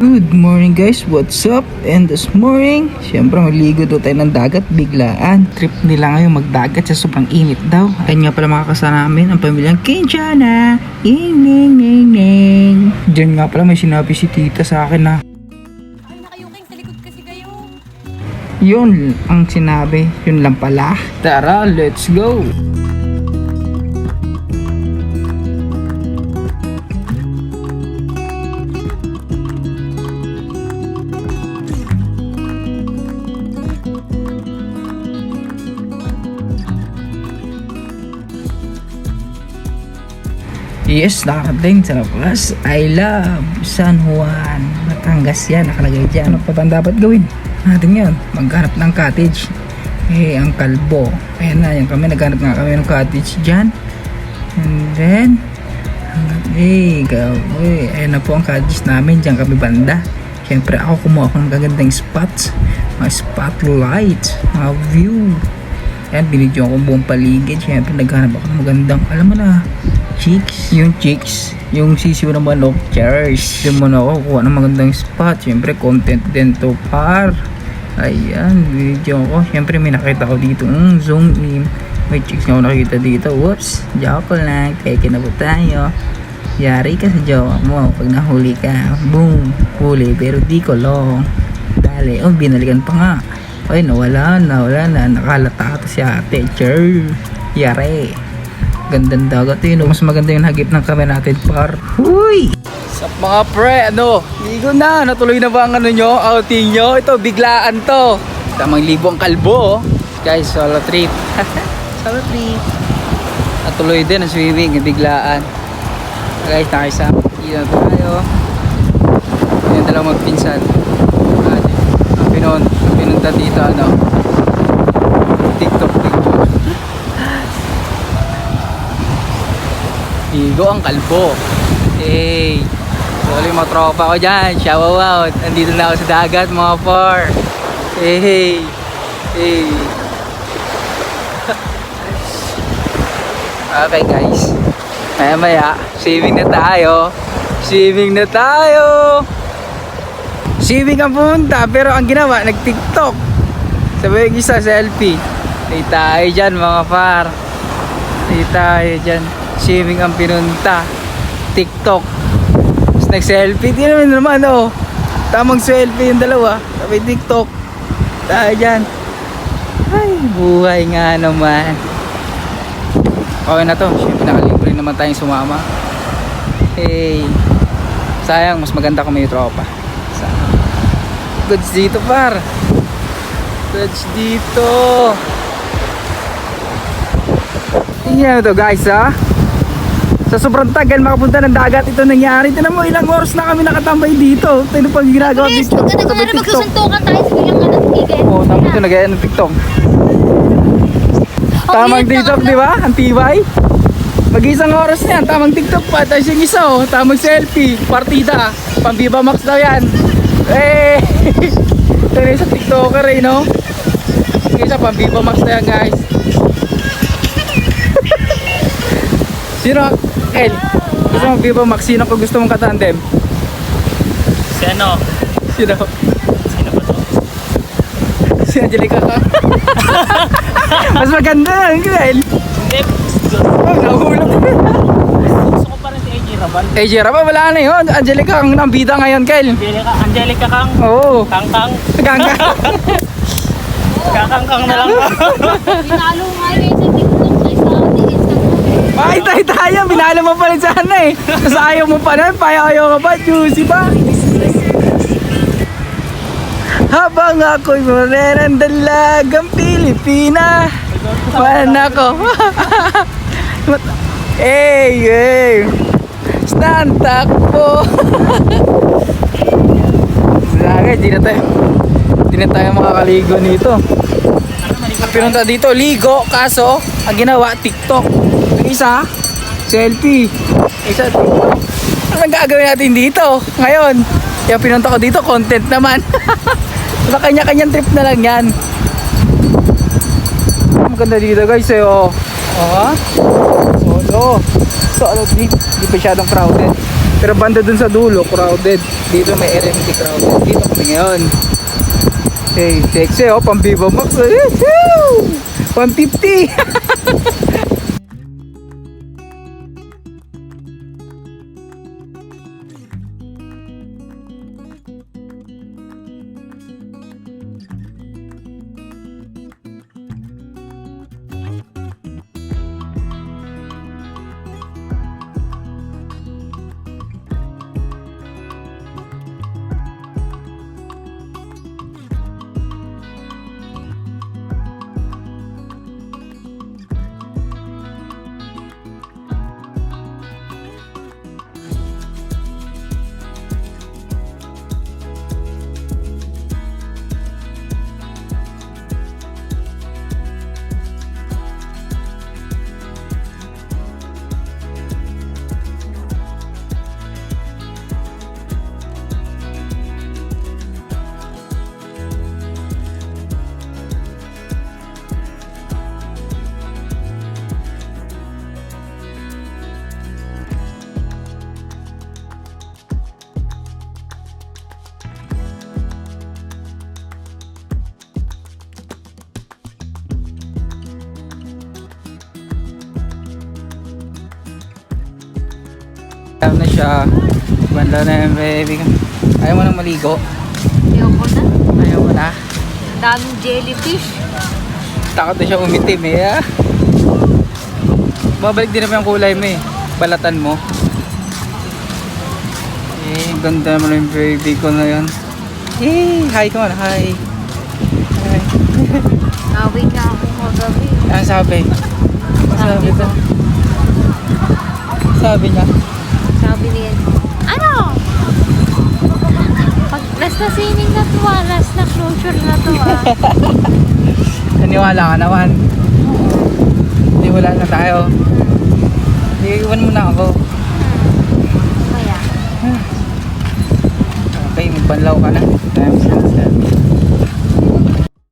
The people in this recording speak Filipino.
Good morning guys, what's up? And this morning, syempre maligo daw tayo ng dagat biglaan. Trip nila ngayon magdagat sa sobrang init daw. Kanya pala mga kasama namin ang pamilyang Kinchana. Ing ning ning ning. Diyan nga pala may sinabi si tita sa akin na Ay, nakayuking sa likod kasi kayo. yun ang sinabi, yun lang pala. Tara, let's go! Yes, nakarating sa labas. I love San Juan. Batangas yan, nakalagay dyan. Ano pa bang dapat gawin? Natin yan, maghanap ng cottage. Eh, ang kalbo. Ayan na, yan kami, naghanap nga kami ng cottage dyan. And then, eh, gawin. Ayan na po ang cottage namin, dyan kami banda. Siyempre ako kumuha ako ng magagandang spots. Mga spotlight, mga view. Ayan, binidyo ko buong paligid. Siyempre, naghanap ako ng magandang, alam mo na, chicks. Yung chicks, yung sisiw ng manok, cheers. Doon muna ako kuha ng magandang spot. Siyempre, content din to par. Ayan, video ko. Siyempre, may nakita ko dito. Mm, zoom in. May chicks na ako nakita dito. Whoops, joke lang. Teke na po tayo. Yari ka sa jowa mo. Pag nahuli ka, boom, huli. Pero di ko long. Dali, oh, binalikan pa nga. Ay, nawala na, wala na. Nakalata ata si ate. Cher. Yari. Gandang dagat yun. Mas maganda yung hagip ng kamay natin, par. Huy! Sa mga pre, ano? Ligo na. Natuloy na ba ang ano nyo? Outing nyo? Ito, biglaan to. Tamang libong kalbo, oh. Guys, solo trip. solo trip. Natuloy din ang swimming, biglaan. Guys, nakisama. Dito tayo. Yung dalawang magpinsan. Ang pinon, ang pinunta dito, ano? TikTok, TikTok. Igo ang kalbo. Hey! Wala yung mga tropa ko dyan. Shout out. Nandito na ako sa dagat mga par. Hey! Hey! okay guys. Maya maya, swimming na tayo. Swimming na tayo! Swimming ang punta, pero ang ginawa, nag-tiktok. Sabi yung isa, selfie. Ay tayo dyan mga par. Ay tayo dyan. Swimming ang pinunta. TikTok. Tapos nag-selfie. Di naman naman oh. Tamang selfie yung dalawa. Sabi TikTok. Tayo dyan. Ay, buhay nga naman. Okay na to. Siyempre nakalibre naman tayong sumama. Hey. Sayang, mas maganda kung may tropa. Goods dito par. Goods dito. Tingnan mo to guys ha. Sa sobrang tagal makapunta ng dagat ito nangyari. Tinan mo ilang oras na kami nakatambay dito. Ito yung pag ginagawa Yes, TikTok. maganda Sabay kung ano magsusuntukan tayo sa bilang ano tigil. Oo, oh, tama ito nagaya ng TikTok. Tamang TikTok, di ba? Ang tibay. Mag-isang oras yan, tamang TikTok pa. Tapos yung isa, oh, tamang selfie, partida. Pang Viva Max daw yan. Eh! Ito na yung sa TikToker eh, no? Yung isa, pang Viva Max na yan, guys. Sino? El, gusto mong Viva Max? Sino ko gusto mong katandem? Si ano? Sino? Sino ba to? Si Angelica ka. Mas maganda yun, El. Hindi. Gusto, Oh, nahulog. gusto ko pa rin si AJ Rabal. Eh, Jera pa, wala na yun. Angelica ang nambida ngayon, Kel. Angelica, Angelica Kang. Oo. Kang Kang. Gangga. Kakang Kang na lang. Pinalo nga yun sa TikTok sa isa ni Instagram. Ay, tayo. Binala mo pa rin sana eh. Tapos ayaw mo pa rin. Payaw ka pa. Juicy pa. Habang ako'y marerang dalagang Pilipina. Wala ko. hey, hey. Stand takbo. Wala di na tayo. Di na tayo makakaligo nito. Pinunta dito, ligo, kaso, ang ginawa, TikTok. Yung isa, selfie. Isa. Anong gagawin natin dito? Ngayon, yung pinunta ko dito, content naman. Sa kanya-kanyang trip na lang yan. Ang ganda dito guys, eh, oh. Oh, ha? Solo. So, ano, di, di pa masyadong crowded. Pero banda dun sa dulo, crowded. Dito may hindi crowded. Dito kami ngayon. Hey, sexy oh, pang Viva Max. oh. Woohoo! 150! Alam na siya. Banda na yung baby ko. Ayaw mo nang maligo. Ayoko na. Ayaw mo na. Daming jellyfish. Takot na siya umitim eh. ah. Babalik din naman yung kulay mo eh. Balatan mo. Eh, ganda naman yung baby ko na yan. Eh, hi ka man, hi. Hi. Nawin na ako magabi. Ano sabi? Ano sabi ko? Sabi niya. Sabi niya, ano? Pag last na sining na to ah, last na closure na to ah. Naniwala ka naman. Hindi, wala na tayo. Hindi, iwan mo na ako. Kaya, Okay, magbanlaw ka na. Time sense.